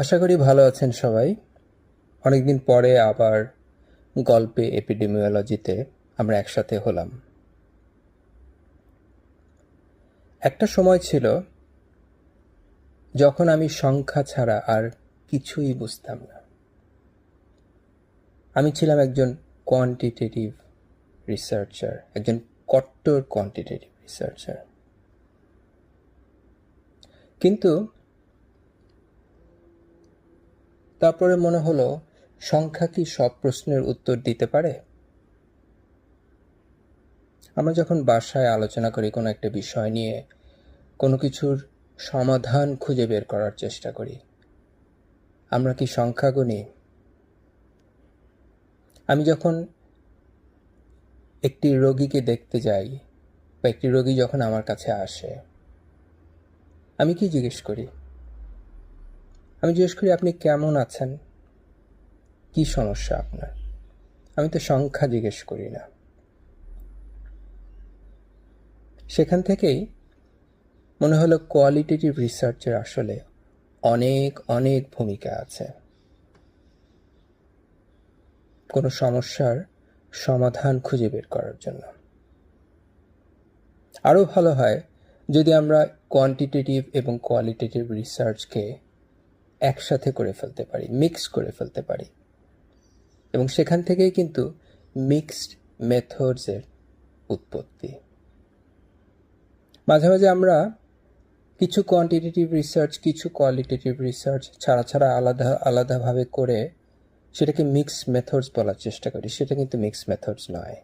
আশা করি ভালো আছেন সবাই। অনেকদিন পরে আবার গল্পে এপিডেমিওলজিতে আমরা একসাথে হলাম। একটা সময় ছিল যখন আমি সংখ্যা ছাড়া আর কিছুই বুঝতাম না। আমি ছিলাম একজন কোয়ান্টিটেটিভ রিসার্চার একজন কট্টর কোয়ান্টিটেটিভ রিসার্চার কিন্তু তারপরে মনে হলো, সংখ্যা কি সব প্রশ্নের উত্তর দিতে পারে? আমরা যখন বাসায় আলোচনা করি কোনো একটা বিষয় নিয়ে, কোনো কিছুর সমাধান খুঁজে বের করার চেষ্টা করি। আমরা কি সংখ্যা গুনি আমি যখন একটি রোগীকে দেখতে যাই বা একটি রোগী যখন আমার কাছে আসে, আমি কি জিজ্ঞেস করি? আমি জিজ্ঞেস করি, আপনি কেমন আছেন? কি সমস্যা আপনার? আমি তো সংখ্যা জিজ্ঞেস করি না। সেখান থেকেই মনে হলো কোয়ালিটেটিভ রিসার্চের আসলে অনেক অনেক ভূমিকা আছে। কোনো সমস্যার সমাধান খুঁজে বের করার জন্য। আরও ভালো হয় যদি আমরা কোয়ান্টিটেটিভ এবং কোয়ালিটেটিভ রিসার্চকে একসাথে করে ফেলতে পারি মিক্স করে ফেলতে পারি। এবং সেখান থেকেই কিন্তু মিক্সড মেথডসের উৎপত্তি। মাঝে মাঝে আমরা কিছু কোয়ান্টিটেটিভ রিসার্চ কিছু কোয়ালিটেটিভ রিসার্চ ছাড়া ছাড়া আলাদা, আলাদাভাবে করে সেটাকে মিক্স মেথডস বলার চেষ্টা করি। সেটা কিন্তু মিক্স মেথডস নয়।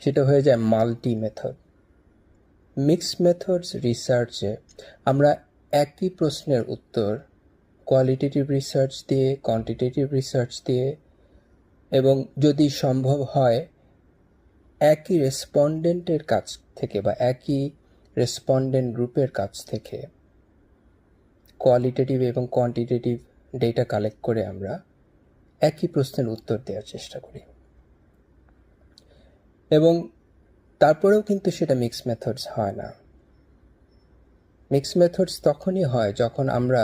সেটা হয়ে যায় মাল্টি মেথড মিক্স মেথডস রিসার্চে আমরা একই প্রশ্নের উত্তর কোয়ালিটেটিভ রিসার্চ দিয়ে কোয়ান্টিটেটিভ রিসার্চ দিয়ে এবং যদি সম্ভব হয়, একই রেসপন্ডেন্টের কাছ থেকে বা একই রেসপন্ডেন্ট গ্রুপের কাছ থেকে কোয়ালিটেটিভ এবং কোয়ান্টিটেটিভ ডেটা কালেক্ট করে আমরা একই প্রশ্নের উত্তর দেওয়ার চেষ্টা করি। এবং তারপরেও কিন্তু সেটা মিক্স মেথডস হয় না। মিক্স মেথডস তখনই হয় যখন আমরা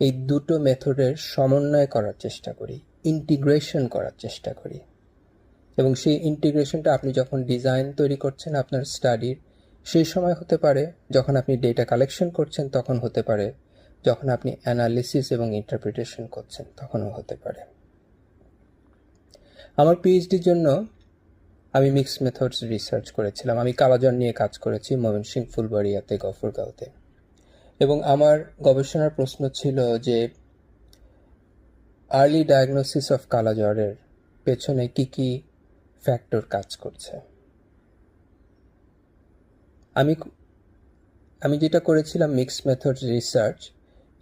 এই দুটো মেথডের সমন্বয় করার চেষ্টা করি ইন্টিগ্রেশন করার চেষ্টা করি। এবং সেই ইন্টিগ্রেশনটা আপনি যখন ডিজাইন তৈরি করছেন আপনার স্টাডির সেই সময় হতে পারে যখন আপনি ডেটা কালেকশন করছেন তখন হতে পারে, যখন আপনি অ্যানালিসিস এবং ইন্টারপ্রিটেশন করছেন তখনও হতে পারে। আমার পিএইচডির জন্য আমি মিক্স মেথডস রিসার্চ করেছিলাম। আমি কালাজন নিয়ে কাজ করেছি ময়মনসিংহ ফুলবাড়িয়াতে গফরগাঁওতে এবং আমার গবেষণার প্রশ্ন ছিল যে আর্লি ডায়াগনোসিস অফ কালাজ্বরের পেছনে কি কি ফ্যাক্টর কাজ করছে? আমি আমি যেটা করেছিলাম মিক্স মেথড রিসার্চ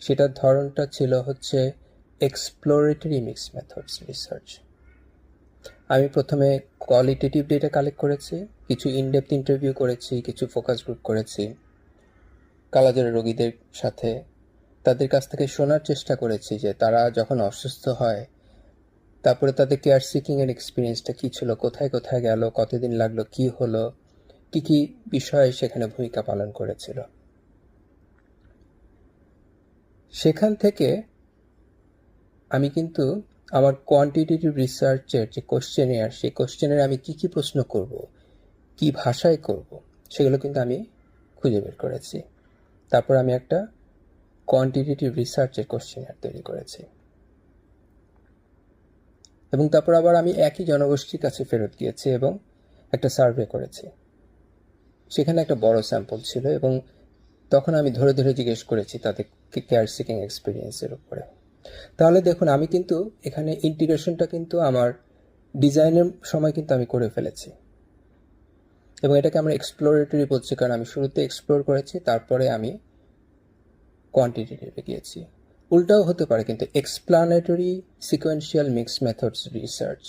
সেটার ধরনটা ছিল হচ্ছে এক্সপ্লোরেটরি মিক্স মেথডস রিসার্চ আমি প্রথমে কোয়ালিটেটিভ ডেটা কালেক্ট করেছি, কিছু ইনডেপথ ইন্টারভিউ করেছি, কিছু ফোকাস গ্রুপ করেছি। কালাজারের রোগীদের সাথে তাদের কাছ থেকে শোনার চেষ্টা করেছি যে তারা যখন অসুস্থ হয়, তারপরে তাদের কেয়ার সিকিং সিকিংয়ের এক্সপিরিয়েন্সটা কী ছিল, কোথায় কোথায় গেল, কতদিন লাগল, কি হলো, কি কি বিষয়ে সেখানে ভূমিকা পালন করেছিল। সেখান থেকে আমি কিন্তু আমার কোয়ান্টিটেটিভ রিসার্চের যে কোশ্চেনিয়ার সেই কোশ্চেনের আমি কি কি প্রশ্ন করব, কি ভাষায় করব, সেগুলো কিন্তু আমি খুঁজে বের করেছি। তারপর আমি একটা কোয়ান্টিটেটিভ রিসার্চের কোশ্চেনিয়ার তৈরি করেছি। এবং তারপর আবার আমি একই জনগোষ্ঠীর কাছে ফেরত গিয়েছি এবং একটা সার্ভে করেছি। সেখানে একটা বড় স্যাম্পল ছিল এবং তখন আমি ধরে ধরে জিজ্ঞেস করেছি তাদের কেয়ার সিকিং এক্সপিরিয়েন্সের উপরে। তাহলে দেখুন, আমি কিন্তু এখানে ইন্টিগ্রেশনটা কিন্তু আমার ডিজাইনের সময় কিন্তু আমি করে ফেলেছি। এবং এটাকে আমরা এক্সপ্লোরেটরি বলছি, কারণ আমি শুরুতে এক্সপ্লোর করেছি, তারপরে আমি কোয়ান্টিটেটিভে গিয়েছি। উল্টাও হতে পারে, কিন্তু explanatory sequential mix methods research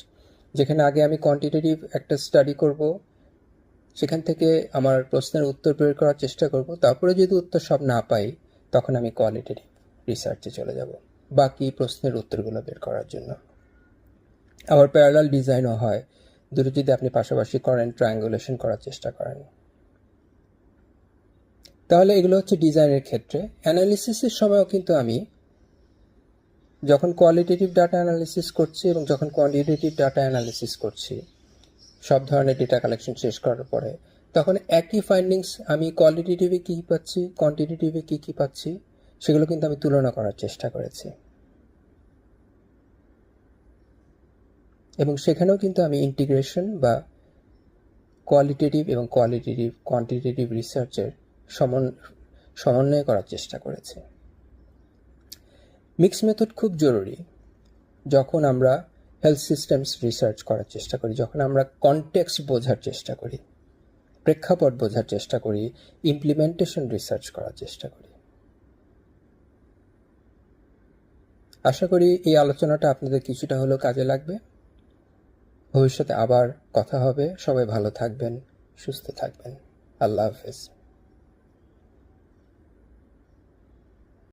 যেখানে আগে আমি কোয়ান্টিটেটিভ একটা স্টাডি করব, সেখান থেকে আমার প্রশ্নের উত্তর বের করার চেষ্টা করব, তারপরে যদি উত্তর সব না পাই, তখন আমি কোয়ালিটেটিভ রিসার্চে চলে যাব, বাকি প্রশ্নের উত্তরগুলো বের করার জন্য। আবার প্যারালাল ডিজাইনও হয় দুটো যদি আপনি পাশাপাশি করেন ট্রায়াঙ্গুলেশন করার চেষ্টা করেন। তাহলে এগুলো হচ্ছে ডিজাইনের ক্ষেত্রে। অ্যানালিসিসের সময়ও কিন্তু আমি যখন কোয়ালিটেটিভ ডাটা অ্যানালিসিস করছি এবং যখন কোয়ান্টিটেটিভ ডাটা অ্যানালিসিস করছি, সব ধরনের ডেটা কালেকশন শেষ করার পরে, তখন একই ফাইন্ডিংস আমি কোয়ালিটেটিভে কী পাচ্ছি কোয়ান্টিটেটিভে কী কী পাচ্ছি, সেগুলো কিন্তু আমি তুলনা করার চেষ্টা করেছি। এবং সেখানেও কিন্তু আমি ইন্টিগ্রেশন বা কোয়ালিটেটিভ এবং কোয়ালিটেটিভ কোয়ান্টিটেটিভ রিসার্চের সমন, সমন্বয় করার চেষ্টা করেছি। মিক্স মেথড খুব জরুরি। যখন আমরা হেলথ সিস্টেমস রিসার্চ করার চেষ্টা করি, যখন আমরা কনটেক্সট বোঝার চেষ্টা করি, প্রেক্ষাপট বোঝার চেষ্টা করি ইমপ্লিমেন্টেশন রিসার্চ করার চেষ্টা করি। আশা করি এই আলোচনাটা আপনাদের কিছুটা হলেও কাজে লাগবে। ভবিষ্যতে আবার কথা হবে। সবাই ভালো থাকবেন সুস্থ থাকবেন। আল্লাহ হাফেজ।